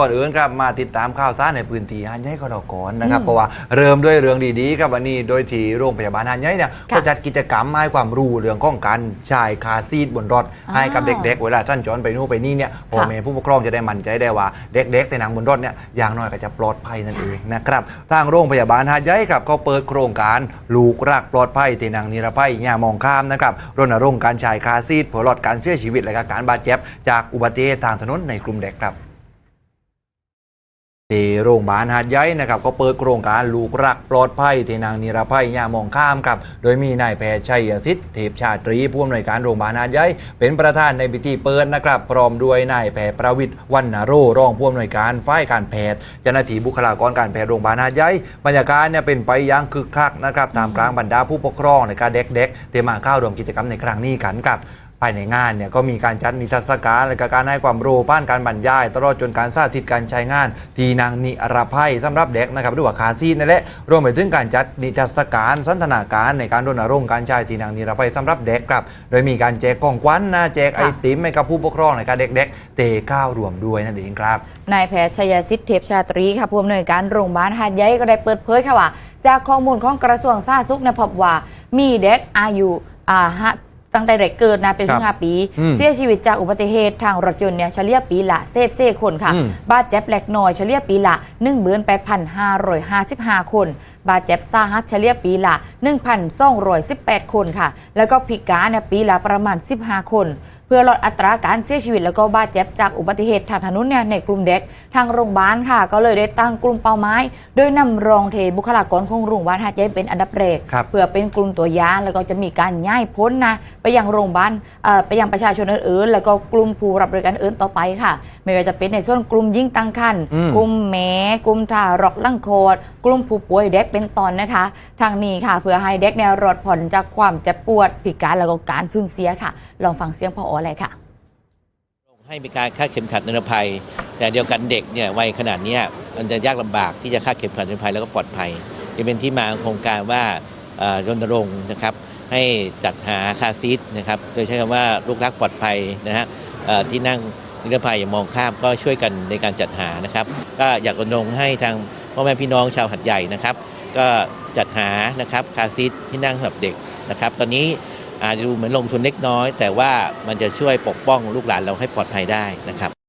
ก่อนอื่นครับมาติดตามข่าวสารในพื้นที่ฮันยัยก็เราก่อนนะครับ เพราะว่าเริ่มด้วยเรื่องดีๆครับวันนี้โดยที่โรงพยาบาลฮันยัยเนี่ยค่ะก็จัดกิจกรรมให้ความรู้เรื่องของการชายคาซีดบนรถอ้าวให้กับเด็กๆ เวลาท่านจอนไปนู่นไปนี่เนี่ยพ่อค่ะแม่ผู้ปกครองจะได้มั่นใจได้ว่าเด็กๆในหนังบนรถเนี่ยอย่างน้อยก็จะปลอดภัยนั่นเองนะครับทางโรงพยาบาลฮันยัยครับเขาเปิดโครงการลูกรักปลอดภัยที่หนังนิรภัยอย่ามองข้ามนะครับรณรงค์การชายคาซีดเพื่อลดการเสียชีวิตและก็การบาดเจ็บจากอุบัติเหตุทางถนนในกลุ่มเด็กครับ ที่โรงพยาบาลหาดใหญ่นะครับก็เปิดโครงการลูกรักปลอดภัยที่นางนิรภัยย่ามองข้ามครับ โดยมีนายแพทย์ชัยสิทธิ์เทพชาตรีผู้อำนวยการโรงพยาบาลหาดใหญ่เป็นประธานในพิธีเปิดนะครับพร้อมด้วยนายแพทย์ประวิทย์วันนโรรองผู้อำนวยการฝ่ายการแพทย์เจ้าหน้าที่บุคลากรการแพทย์โรงพยาบาลหาดใหญ่บรรยากาศเนี่ยเป็นไปอย่างคึกคักนะครับตามกลางบรรดาผู้ปกครองและก็เด็กๆที่มาเข้าร่วมกิจกรรมในครั้งนี้กันครับ ภายในงานเนี่ยก็มีการจัดนิทรรศการและก็การให้ความรู้ป้านการบรรยาย ตลอดจนการสาธิตการใช้งาน ทีนางนิรภัยสำหรับเด็กนะครับหรือว่าคาซีนนั่นแหละรวมไปถึงการจัดนิทรรศการสันทนาการในการรณรงค์การใช้ทีนางนิรภัยสำหรับเด็กครับ โดยมีการแจกของขวัญนะแจกไอติมให้กับผู้ปกครองในการเด็กๆเตะก้าวรวมด้วยนั่นเองครับนายแพทย์ชัยสิทธิ์เทพชาตรีค่ะผู้อำนวยการโรงพยาบาลหาดใหญ่ก็ได้เปิดเผยค่ะว่าจากข้อมูลของกระทรวงสาธารณสุขในพบว่ามีเด็กอายุอ่าฮะ ตั้งแต่เด็กเกิดนะเป็นครับสิบห้าปีอืมเสียชีวิตจากอุบัติเหตุทางรถยนต์เนี่ยเฉลี่ยปีละเซฟเซคนค่ะอืมบาดเจ็บเล็กน้อยเฉลี่ยปีละ18,555 คน บาดเจ็บสาหัสเฉลี่ยปีละ1,218 คนค่ะ แล้วก็พิการเนี่ยปีละประมาณ 15 คนเพื่อลดอัตราการเสียชีวิต แล้วก็บาดเจ็บจากอุบัติเหตุทางถนนเนี่ยในกลุ่มเด็ก ทางโรงพยาบาลค่ะ ก็เลยได้ตั้งกลุ่มเป้าหมายโดยนำรองเทบุคลากรของโรงพยาบาลหาดใหญ่เป็นอันดับแรกครับเพื่อเป็นกลุ่มตัวอย่างแล้วก็จะมีการย้ายพ้นนะไปยังโรงพยาบาลเอ่อไปยังประชาชนอื่นๆแล้วก็กลุ่มผู้รับบริการอื่นต่อไปค่ะ ไม่ว่าจะเป็นในส่วนกลุ่มยิ่งตั้งครรภ์อืมกลุ่มแม่กลุ่มทารกลังโคดกลุ่มผู้ป่วยเด็กเป็นตอนนะคะ ทางนี้ค่ะ เพื่อให้เด็กแนวรอดผ่อนจากความเจ็บปวด พิการแล้วก็การสูญเสียค่ะ ลองฟังเสียงพออะไรค่ะ ให้มีการคาดเข็มขัดนิรภัย แต่เดียวกันเด็กเนี่ยวัยขนาดนี้มันจะยากลำบากที่จะคาดเข็มขัดนิรภัยแล้วก็ปลอดภัย จะเป็นที่มาของโครงการว่ารณรงค์นะครับ ให้จัดหาคาซีทนะครับโดยใช้คำว่าลูกรักปลอดภัยนะฮะที่นั่งนิรภัยอย่ามองข้ามก็ช่วยกันในการจัดหานะครับ ก็อยากรณรงค์ให้ทางพ่อแม่พี่น้องชาวหัดใหญ่นะครับ ก็จัดหานะครับคาซีทที่นั่งสำหรับเด็กนะครับ ตอนนี้ อาจจะดูเหมือนลงทุนเล็กน้อย แต่ว่ามันจะช่วยปกป้องลูกหลานเราให้ปลอดภัยได้นะครับ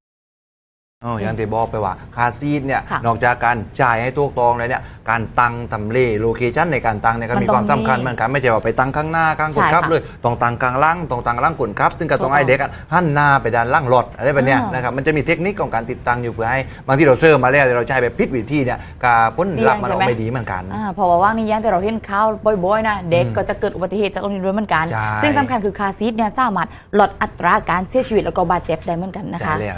อ๋ออย่างที่บอกไปว่าคาซีดเนี่ยค่ะนอกจากการจ่ายให้ถูกต้องแล้วเนี่ยการตั้งทำเลโลเคชันในการตั้งเนี่ยก็มันมีความต้องสำคัญมีเหมือนกันไม่ใช่ว่าไปตั้งข้างหน้าข้างคนใช่ขับค่ะเลยต้องตั้งกลางล่างต้องตั้งล่างคนขับ ซึ่งก็ต้องถูกต้องให้เด็กอะหันหน้าไปด้านล่างรถอะไรแบบเนี้ยอ่านนะครับมันจะมีเทคนิคของการติดตั้งอยู่เพื่อให้บางที่เราเซิร์ฟมาแล้วแต่เราใช้แบบพิษวิธีเนี่ยการพ้นหลักมันออกไม่ดีเหมือนกัน อ่าเพราะว่าว่างนี้ยังแต่เราเห็นข่าวบ่อยๆนะเด็กอืมก็จะเกิดอุบัติเหตุจากตรงนี้ด้วยเหมือนกัน ใช่ ซึ่งสำคัญคือคาร์ซีทเนี่ยสามารถลดอัตราการเสียชีวิตแล้วก็บาดเจ็บได้เหมือนกันนะคะ ใช่แล้ว